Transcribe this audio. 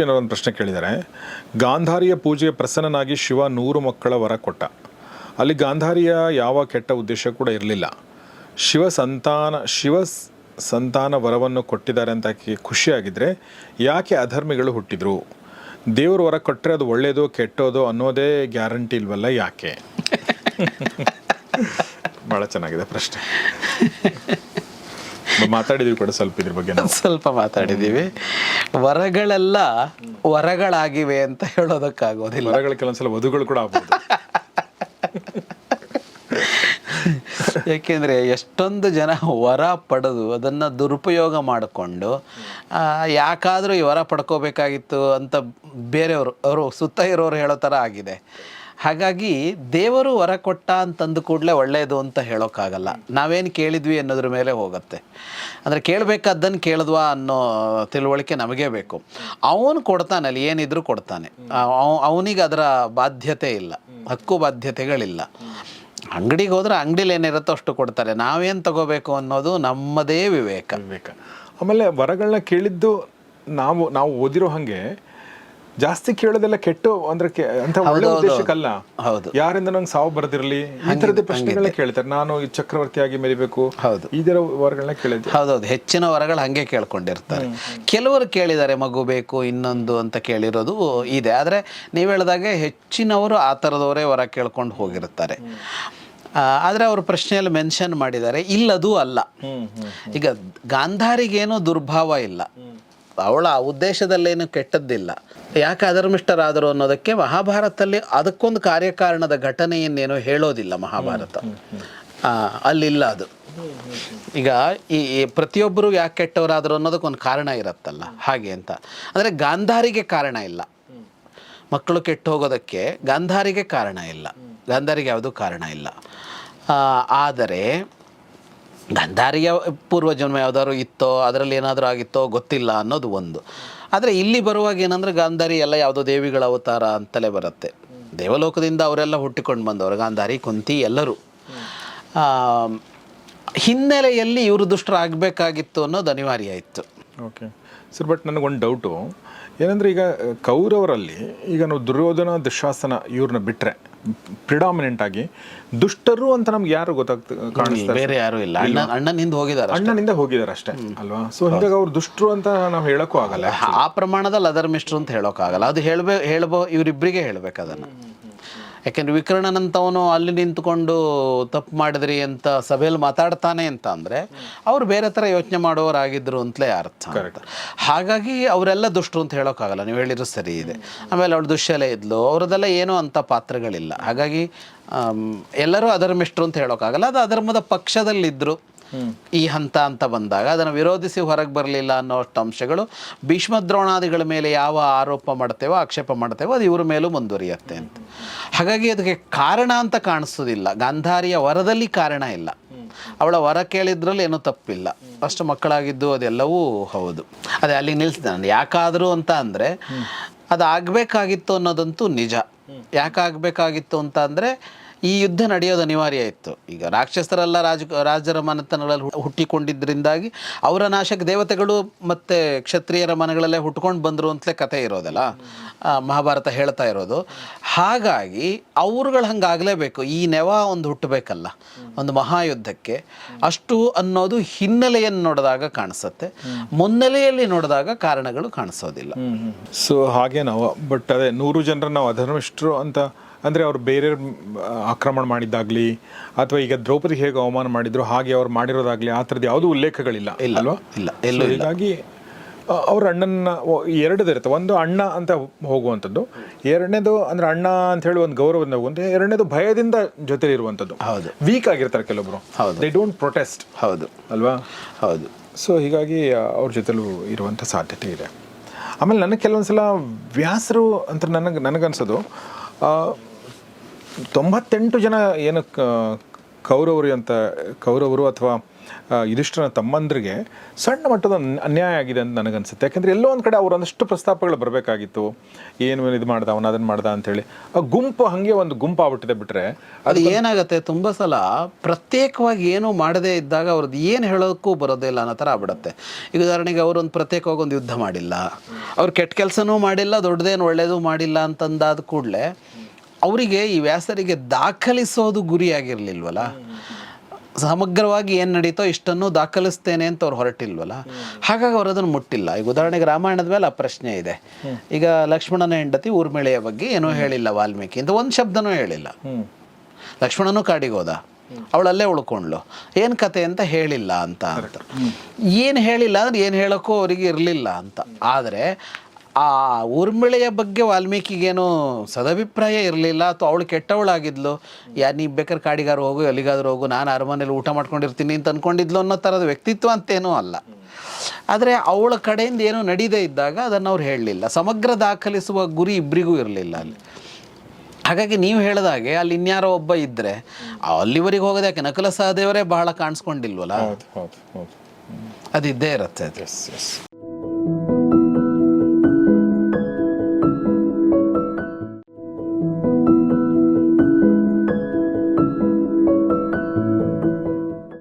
ಅನ್ನೋ ಒಂದು ಪ್ರಶ್ನೆ ಕೇಳಿದ್ದಾರೆ. ಗಾಂಧಾರಿಯ ಪೂಜೆಗೆ ಪ್ರಸನ್ನನಾಗಿ ಶಿವ ನೂರು ಮಕ್ಕಳ ವರ ಕೊಟ್ಟ. ಅಲ್ಲಿ ಗಾಂಧಾರಿಯ ಯಾವ ಕೆಟ್ಟ ಉದ್ದೇಶ ಕೂಡ ಇರಲಿಲ್ಲ. ಶಿವ ಸಂತಾನ ಶಿವ ಸಂತಾನ ವರವನ್ನು ಕೊಟ್ಟಿದ್ದಾರೆ ಅಂತ ಆಕೆ ಖುಷಿಯಾಗಿದ್ದರೆ ಯಾಕೆ ಅಧರ್ಮಿಗಳು ಹುಟ್ಟಿದ್ರು? ದೇವರು ವರ ಕೊಟ್ಟರೆ ಅದು ಒಳ್ಳೆಯದು ಕೆಟ್ಟೋದು ಅನ್ನೋದೇ ಗ್ಯಾರಂಟಿ ಇಲ್ವಲ್ಲ ಯಾಕೆ? ಭಾಳ ಚೆನ್ನಾಗಿದೆ ಪ್ರಶ್ನೆ. ಮಾತಾಡಿದ್ವಿ ಕೂಡ ಸ್ವಲ್ಪ ಇದ್ರ ಬಗ್ಗೆ ಸ್ವಲ್ಪ ಮಾತಾಡಿದೀವಿ ವರಗಳೆಲ್ಲ ವರಗಳಾಗಿವೆ ಅಂತ ಹೇಳೋದಕ್ಕಾಗೋದಿಲ್ಲ. ವರಗಳು ಕೆಲವೊಂದ್ಸಲ ವಧುಗಳು ಕೂಡ ಆಗ್ಬೋದು. ಏಕೆಂದರೆ ಎಷ್ಟೊಂದು ಜನ ವರ ಪಡೆದು ಅದನ್ನು ದುರುಪಯೋಗ ಮಾಡಿಕೊಂಡು ಯಾಕಾದರೂ ಈ ವರ ಪಡ್ಕೋಬೇಕಾಗಿತ್ತು ಅಂತ ಬೇರೆಯವರು ಅವರು ಸುತ್ತ ಇರೋರು ಹೇಳೋ ಥರ ಆಗಿದೆ. ಹಾಗಾಗಿ ದೇವರು ವರ ಕೊಟ್ಟ ಅಂತಂದು ಕೂಡಲೇ ಒಳ್ಳೆಯದು ಅಂತ ಹೇಳೋಕ್ಕಾಗಲ್ಲ ನಾವೇನು ಕೇಳಿದ್ವಿ ಅನ್ನೋದ್ರ ಮೇಲೆ ಹೋಗುತ್ತೆ. ಅಂದರೆ ಕೇಳಬೇಕಾದ್ದನ್ನು ಕೇಳಿದ್ವಾ ಅನ್ನೋ ತಿಳುವಳಿಕೆ ನಮಗೇ ಬೇಕು. ಅವನು ಕೊಡ್ತಾನಲ್ಲಿ ಏನಿದ್ರೂ ಕೊಡ್ತಾನೆ. ಅವನಿಗೆ ಅದರ ಬಾಧ್ಯತೆ ಇಲ್ಲ. ಹಕ್ಕು ಬಾಧ್ಯತೆಗಳಿಲ್ಲ. ಅಂಗಡಿಗೆ ಹೋದ್ರೆ ಅಂಗಡಿಲಿ ಏನಿರುತ್ತೋ ಅಷ್ಟು ಕೊಡ್ತಾರೆ. ನಾವೇನು ತಗೋಬೇಕು ಅನ್ನೋದು ನಮ್ಮದೇ ವಿವೇಕ. ವಿವೇಕ. ಆಮೇಲೆ ವರಗಳನ್ನ ಕೇಳಿದ್ದು ನಾವು ನಾವು ಓದಿರೋ ಹಾಗೆ ಜಾಸ್ತಿ ಕೇಳೋದೆಲ್ಲ ಕೆಟ್ಟು ಅಂದ್ರೆ ಅಂತ ಒಳ್ಳೆ ಉದ್ದೇಶಕ್ಕಲ್ಲ. ಹೌದು. ಯಾರಿಂದ ನಂಗೆ ಸಾವು ಬರದಿರಲಿ ಈ ತರದ ಪ್ರಶ್ನೆಗಳನ್ನ ಕೇಳ್ತಾರೆ. ನಾನು ಈ ಚಕ್ರವರ್ತಿಯಾಗಿ ಮೆರಿಬೇಕು ಹೌದು. ಈ ತರ ವರಗಳನ್ನ ಕೇಳಿದ್ದೆ. ಹೌದೌದು. ಹೆಚ್ಚಿನ ವರಗಳು ಹಾಗೆ ಕೇಳ್ಕೊಂಡಿರ್ತಾರೆ. ಕೆಲವರು ಕೇಳಿದ್ದಾರೆ ಮಗು ಬೇಕು ಇನ್ನೊಂದು ಅಂತ ಕೇಳಿರೋದು ಇದೆ. ಆದರೆ ನೀವು ಹೇಳಿದಾಗೆ ಹೆಚ್ಚಿನವರು ಆ ಥರದವರೇ ವರ ಕೇಳ್ಕೊಂಡು ಹೋಗಿರ್ತಾರೆ ಆದರೆ ಅವರು ಪ್ರಶ್ನೆಯಲ್ಲಿ ಮೆನ್ಷನ್ ಮಾಡಿದ್ದಾರೆ. ಇಲ್ಲದೂ ಅಲ್ಲ. ಈಗ ಗಾಂಧಾರಿಗೇನೂ ದುರ್ಭಾವ ಇಲ್ಲ. ಅವಳ ಉದ್ದೇಶದಲ್ಲೇನು ಕೆಟ್ಟದ್ದಿಲ್ಲ. ಯಾಕೆ ಅಧರ್ಮಿಷ್ಟರಾದರು ಅನ್ನೋದಕ್ಕೆ ಮಹಾಭಾರತದಲ್ಲಿ ಅದಕ್ಕೊಂದು ಕಾರ್ಯಕಾರಣದ ಘಟನೆಯನ್ನೇನು ಹೇಳೋದಿಲ್ಲ ಮಹಾಭಾರತ. ಅಲ್ಲಿಲ್ಲ ಅದು. ಈಗ ಈ ಪ್ರತಿಯೊಬ್ಬರು ಯಾಕೆ ಕೆಟ್ಟವರಾದರು ಅನ್ನೋದಕ್ಕೊಂದು ಕಾರಣ ಇರುತ್ತಲ್ಲ ಹಾಗೆ ಅಂತ. ಅಂದರೆ ಗಾಂಧಾರಿಗೆ ಕಾರಣ ಇಲ್ಲ. ಮಕ್ಕಳು ಕೆಟ್ಟು ಹೋಗೋದಕ್ಕೆ ಗಾಂಧಾರಿಗೆ ಕಾರಣ ಇಲ್ಲ. ಗಾಂಧಾರಿಗೆ ಯಾವುದೂ ಕಾರಣ ಇಲ್ಲ. ಆದರೆ ಗಾಂಧಾರಿಯ ಪೂರ್ವಜನ್ಮ ಯಾವ್ದಾದ್ರು ಇತ್ತೋ, ಅದರಲ್ಲಿ ಏನಾದರೂ ಆಗಿತ್ತೋ ಗೊತ್ತಿಲ್ಲ ಅನ್ನೋದು ಒಂದು. ಆದರೆ ಇಲ್ಲಿ ಬರುವಾಗ ಏನಂದ್ರೆ ಗಾಂಧಾರಿ ಎಲ್ಲ ಯಾವುದೋ ದೇವಿಗಳ ಅವತಾರ ಅಂತಲೇ ಬರುತ್ತೆ. ದೇವಲೋಕದಿಂದ ಅವರೆಲ್ಲ ಹುಟ್ಟಿಕೊಂಡು ಬಂದವರು, ಗಾಂಧಾರಿ, ಕುಂತಿ ಎಲ್ಲರೂ. ಹಿನ್ನೆಲೆಯಲ್ಲಿ ಇವರು ದುಷ್ಟರಾಗಬೇಕಾಗಿತ್ತು ಅನ್ನೋದು ಅನಿವಾರ್ಯ ಇತ್ತು ಓಕೆ ಸರ್ ಬಟ್ ನನಗೊಂದು ಡೌಟು ಏನಂದರೆ ಈಗ ಕೌರವರಲ್ಲಿ ಈಗ ನಾವು ದುರ್ಯೋಧನ, ದುಶಾಸನ ಇವ್ರನ್ನ ಬಿಟ್ರೆ ಪ್ರಿಡಾಮಿನೆಂಟ್ ಆಗಿ ದುಷ್ಟರು ಅಂತ ನಮ್ಗೆ ಯಾರು ಗೊತ್ತಾಗ್ತ ಕಾಣಿಸ್ತಾರೆ ಬೇರೆ ಯಾರು ಇಲ್ಲ. ಅಣ್ಣ ಅಣ್ಣನಿಂದ ಹೋಗಿದ್ದಾರೆ ಅಣ್ಣನಿಂದ ಹೋಗಿದ್ದಾರೆ ಅಷ್ಟೇ ಅಲ್ವಾ? ಸೊ ಹಿಂಗಾಗಿ ಅವ್ರು ದುಷ್ಟರು ಅಂತ ನಾವು ಹೇಳಕ್ಕೂ ಆಗಲ್ಲ ಆ ಪ್ರಮಾಣದಲ್ಲಿ ಅಧರ್ಮಿಷ್ಟ್ರು ಅಂತ ಹೇಳೋಕ್ಕಾಗಲ್ಲ. ಅದು ಹೇಳ್ಬೇ ಹೇಳ್ಬೋ ಇವರಿಬ್ಬರಿಗೆ ಹೇಳ್ಬೇಕು ಅದನ್ನು. ಯಾಕೆಂದ್ರೆ ವಿಕರ್ಣನಂತವನು ಅಲ್ಲಿ ನಿಂತುಕೊಂಡು ತಪ್ಪು ಮಾಡಿದ್ರಿ ಅಂತ ಸಭೆಯಲ್ಲಿ ಮಾತಾಡ್ತಾನೆ ಅಂತ ಅಂದರೆ ಅವ್ರು ಬೇರೆ ಥರ ಯೋಚನೆ ಮಾಡೋರಾಗಿದ್ರು ಅಂತಲೇ ಅರ್ಥ ಹಾಗಾಗಿ ಅವರೆಲ್ಲ ದುಷ್ಟರು ಅಂತ ಹೇಳೋಕ್ಕಾಗಲ್ಲ ನೀವು ಹೇಳಿದ್ರು ಸರಿ ಇದೆ. ಆಮೇಲೆ ಅವಳು ದುಶ್ಯಲೆ ಇದ್ಲು ಅವ್ರದ್ದೆಲ್ಲ ಏನೂ ಅಂಥ ಪಾತ್ರಗಳಿಲ್ಲ. ಹಾಗಾಗಿ ಎಲ್ಲರೂ ಅಧರ್ಮಿಷ್ಟ್ರು ಅಂತ ಹೇಳೋಕ್ಕಾಗಲ್ಲ ಅದು ಅಧರ್ಮದ ಪಕ್ಷದಲ್ಲಿದ್ದರು ಈ ಹಂತ ಅಂತ ಬಂದಾಗ ಅದನ್ನು ವಿರೋಧಿಸಿ ಹೊರಗೆ ಬರಲಿಲ್ಲ ಅನ್ನೋಷ್ಟು ಅಂಶಗಳು ಭೀಷ್ಮ ದ್ರೋಣಾದಿಗಳ ಮೇಲೆ ಯಾವ ಆರೋಪ ಮಾಡ್ತೇವೋ, ಆಕ್ಷೇಪ ಮಾಡ್ತೇವೋ, ಅದು ಇವ್ರ ಮೇಲೂ ಮುಂದುವರಿಯುತ್ತೆ ಅಂತ. ಹಾಗಾಗಿ ಅದಕ್ಕೆ ಕಾರಣ ಅಂತ ಕಾಣಿಸೋದಿಲ್ಲ. ಗಾಂಧಾರಿಯ ವರದಲ್ಲಿ ಕಾರಣ ಇಲ್ಲ. ಅವಳ ವರ ಕೇಳಿದ್ರಲ್ಲಿ ಏನೂ ತಪ್ಪಿಲ್ಲ. ಅಷ್ಟು ಮಕ್ಕಳಾಗಿದ್ದು ಅದೆಲ್ಲವೂ ಹೌದು. ಅದೇ ಅಲ್ಲಿ ನಿಲ್ಸಿದೆ ನಾನು ಯಾಕಾದರೂ ಅಂತ ಅಂದರೆ ಅದು ಆಗಬೇಕಾಗಿತ್ತು ಅನ್ನೋದಂತೂ ನಿಜ. ಯಾಕಾಗಬೇಕಾಗಿತ್ತು ಅಂತ ಅಂದರೆ ಈ ಯುದ್ಧ ನಡೆಯೋದು ಅನಿವಾರ್ಯ ಇತ್ತು. ಈಗ ರಾಕ್ಷಸರೆಲ್ಲ ರಾಜ, ರಾಜರ ಮನೆತನಗಳಲ್ಲಿ ಹುಟ್ಟಿಕೊಂಡಿದ್ದರಿಂದಾಗಿ ಅವರ ನಾಶಕ್ಕೆ ದೇವತೆಗಳು ಮತ್ತು ಕ್ಷತ್ರಿಯರ ಮನೆಗಳಲ್ಲೇ ಹುಟ್ಕೊಂಡು ಬಂದರು ಅಂತಲೇ ಕತೆ ಇರೋದಲ್ಲ. ಮಹಾಭಾರತ ಹೇಳ್ತಾ ಇರೋದು. ಹಾಗಾಗಿ ಅವ್ರುಗಳು ಹಂಗಾಗಲೇಬೇಕು. ಈ ನೆವ ಒಂದು ಹುಟ್ಟಬೇಕಲ್ಲ. ಒಂದು ಮಹಾಯುದ್ಧಕ್ಕೆ. ಅಷ್ಟು ಅನ್ನೋದು ಹಿನ್ನೆಲೆಯನ್ನು ನೋಡಿದಾಗ ಕಾಣಿಸುತ್ತೆ. ಮುನ್ನೆಲೆಯಲ್ಲಿ ನೋಡಿದಾಗ ಕಾರಣಗಳು ಕಾಣಿಸೋದಿಲ್ಲ. ಸೊ ಹಾಗೆ ನಾವು ಬಟ್ ಅದೇ ನೂರು ಜನರ ನಾವು ಅಂತ ಅಂದ್ರೆ ಅವ್ರು ಬೇರೆ ಆಕ್ರಮಣ ಮಾಡಿದ್ದಾಗಲಿ ಅಥವಾ ಈಗ ದ್ರೌಪದಿ ಹೇಗೆ ಅವಮಾನ ಮಾಡಿದ್ರು ಹಾಗೆ ಅವ್ರು ಮಾಡಿರೋದಾಗಲಿ ಆ ಥರದ್ದು ಯಾವುದೂ ಉಲ್ಲೇಖಗಳಿಲ್ಲ ಅಲ್ವಾ? ಇಲ್ಲ ಎಲ್ಲೋ ಹೀಗಾಗಿ ಅವ್ರ ಅಣ್ಣನ ಓ- ಎರಡದು ಇರುತ್ತೆ. ಒಂದು ಅಣ್ಣ ಅಂತ ಹೋಗುವಂಥದ್ದು ಎರಡನೇದು ಅಂದ್ರೆ ಅಣ್ಣ ಅಂತ ಹೇಳಿ ಒಂದು ಗೌರವದಿಂದ ಹೋಗುವಂಥ ಎರಡನೇದು ಭಯದಿಂದ ಜೊತೆ ಇರುವಂಥದ್ದು ಹೌದು. ವೀಕ್ ಆಗಿರ್ತಾರೆ ಕೆಲವೊಬ್ರು ಹೌದು. ದೇ ಡೋಂಟ್ ಪ್ರೊಟೆಸ್ಟ್ ಹೌದು. ಅಲ್ವಾ? ಹೌದು. ಸೊ ಹೀಗಾಗಿ ಅವ್ರ ಜೊತೆಲೂ ಇರುವಂಥ ಸಾಧ್ಯತೆ ಇದೆ. ಆಮೇಲೆ ನನಗೆ ಕೆಲವೊಂದ್ಸಲ ವ್ಯಾಸರು ಅಂತ ನನಗೆ ನನಗನ್ಸೋದು ತೊಂಬತ್ತೆಂಟು ಜನ ಏನು ಕೌರವರು ಅಂತ ಕೌರವರು ಅಥವಾ ಇದಿಷ್ಟನ ತಮ್ಮಂದ್ರಿಗೆ ಸಣ್ಣ ಮಟ್ಟದ ಅನ್ಯಾಯ ಆಗಿದೆ ಅಂತ ನನಗನ್ಸುತ್ತೆ. ಯಾಕಂದರೆ ಎಲ್ಲೋ ಒಂದು ಕಡೆ ಅವ್ರು ಒಂದಷ್ಟು ಪ್ರಸ್ತಾಪಗಳು ಬರಬೇಕಾಗಿತ್ತು. ಏನು ಇದು ಮಾಡ್ದ ಅವನು ಅದನ್ನು ಮಾಡ್ದ ಅಂತೇಳಿ. ಆ ಗುಂಪು ಹಾಗೆ ಒಂದು ಗುಂಪು ಆಗ್ಬಿಟ್ಟಿದೆ ಬಿಟ್ಟರೆ ಅದು ಏನಾಗುತ್ತೆ ತುಂಬ ಸಲ ಪ್ರತ್ಯೇಕವಾಗಿ ಏನೂ ಮಾಡದೇ ಇದ್ದಾಗ ಅವ್ರದ್ದು ಏನು ಹೇಳೋಕ್ಕೂ ಬರೋದೇ ಇಲ್ಲ ಅನ್ನೋ ಥರ ಆಗ್ಬಿಡುತ್ತೆ. ಈಗ ಉದಾಹರಣೆಗೆ ಅವರೊಂದು ಪ್ರತ್ಯೇಕವಾಗಿ ಒಂದು ಯುದ್ಧ ಮಾಡಿಲ್ಲ. ಅವ್ರು ಕೆಟ್ಟ ಕೆಲಸನೂ ಮಾಡಿಲ್ಲ ದೊಡ್ಡದೇನು ಒಳ್ಳೆಯದು ಮಾಡಿಲ್ಲ ಅಂತಂದಾದ ಕೂಡಲೇ ಅವರಿಗೆ ಈ ವ್ಯಾಸರಿಗೆ ದಾಖಲಿಸೋದು ಗುರಿಯಾಗಿರಲಿಲ್ವಲ್ಲ? ಸಮಗ್ರವಾಗಿ ಏನು ನಡೀತೋ ಇಷ್ಟನ್ನು ದಾಖಲಿಸ್ತೇನೆ ಅಂತ ಅವ್ರು ಹೊರಟಿಲ್ವಲ್ಲ? ಹಾಗಾಗಿ ಅವ್ರು ಅದನ್ನು ಮುಟ್ಟಿಲ್ಲ. ಈಗ ಉದಾಹರಣೆಗೆ ರಾಮಾಯಣದ ಮೇಲೆ ಆ ಪ್ರಶ್ನೆ ಇದೆ. ಈಗ ಲಕ್ಷ್ಮಣನ ಹೆಂಡತಿ ಊರ್ಮಿಳೆಯ ಬಗ್ಗೆ ಏನೂ ಹೇಳಿಲ್ಲ ವಾಲ್ಮೀಕಿ ಅಂತ ಒಂದು ಶಬ್ದನೂ ಹೇಳಿಲ್ಲ. ಲಕ್ಷ್ಮಣನೂ ಕಾಡಿಗೋದ? ಅವಳಲ್ಲೇ ಉಳ್ಕೊಂಡ್ಲು ಏನು ಕತೆ ಅಂತ ಹೇಳಿಲ್ಲ ಅಂತ ಅಂತ. ಏನು ಹೇಳಿಲ್ಲ ಅಂದ್ರೆ ಏನು ಹೇಳೋಕ್ಕೂ ಅವರಿಗೆ ಇರಲಿಲ್ಲ ಅಂತ. ಆದರೆ ಆ ಊರ್ಮಿಳೆಯ ಬಗ್ಗೆ ವಾಲ್ಮೀಕಿಗೇನು ಸದಭಿಪ್ರಾಯ ಇರಲಿಲ್ಲ ಅಥವಾ ಅವಳು ಕೆಟ್ಟವಳಾಗಿದ್ಲು? ಯಾ ನೀ ಬೇಕಾದ್ರೆ ಕಾಡಿಗಾರು ಹೋಗು ಎಲ್ಲಿಗಾದ್ರೂ ಹೋಗು ನಾನು ಅರಮನೆಯಲ್ಲಿ ಊಟ ಮಾಡ್ಕೊಂಡಿರ್ತೀನಿ ಅಂತ ಅಂದ್ಕೊಂಡಿದ್ಲು ಅನ್ನೋ ಥರದ ವ್ಯಕ್ತಿತ್ವ ಅಂತೇನೂ ಅಲ್ಲ. ಆದರೆ ಅವಳ ಕಡೆಯಿಂದ ಏನೂ ನಡೀದೇ ಇದ್ದಾಗ ಅದನ್ನು ಅವ್ರು ಹೇಳಲಿಲ್ಲ. ಸಮಗ್ರ ದಾಖಲಿಸುವ ಗುರಿ ಇಬ್ಬರಿಗೂ ಇರಲಿಲ್ಲ ಅಲ್ಲಿ. ಹಾಗಾಗಿ ನೀವು ಹೇಳಿದಾಗೆ ಅಲ್ಲಿ ಇನ್ಯಾರೋ ಒಬ್ಬ ಇದ್ದರೆ ಅಲ್ಲಿವರೆಗೆ ಹೋಗೋದು ಯಾಕೆ? ನಕಲ ಸಹದೇವರೇ ಬಹಳ ಕಾಣಿಸ್ಕೊಂಡಿಲ್ವಲ್ಲ? ಹೌದು ಹೌದು ಹೌದು. ಅದು ಇದ್ದೇ ಇರುತ್ತೆ ಅದು.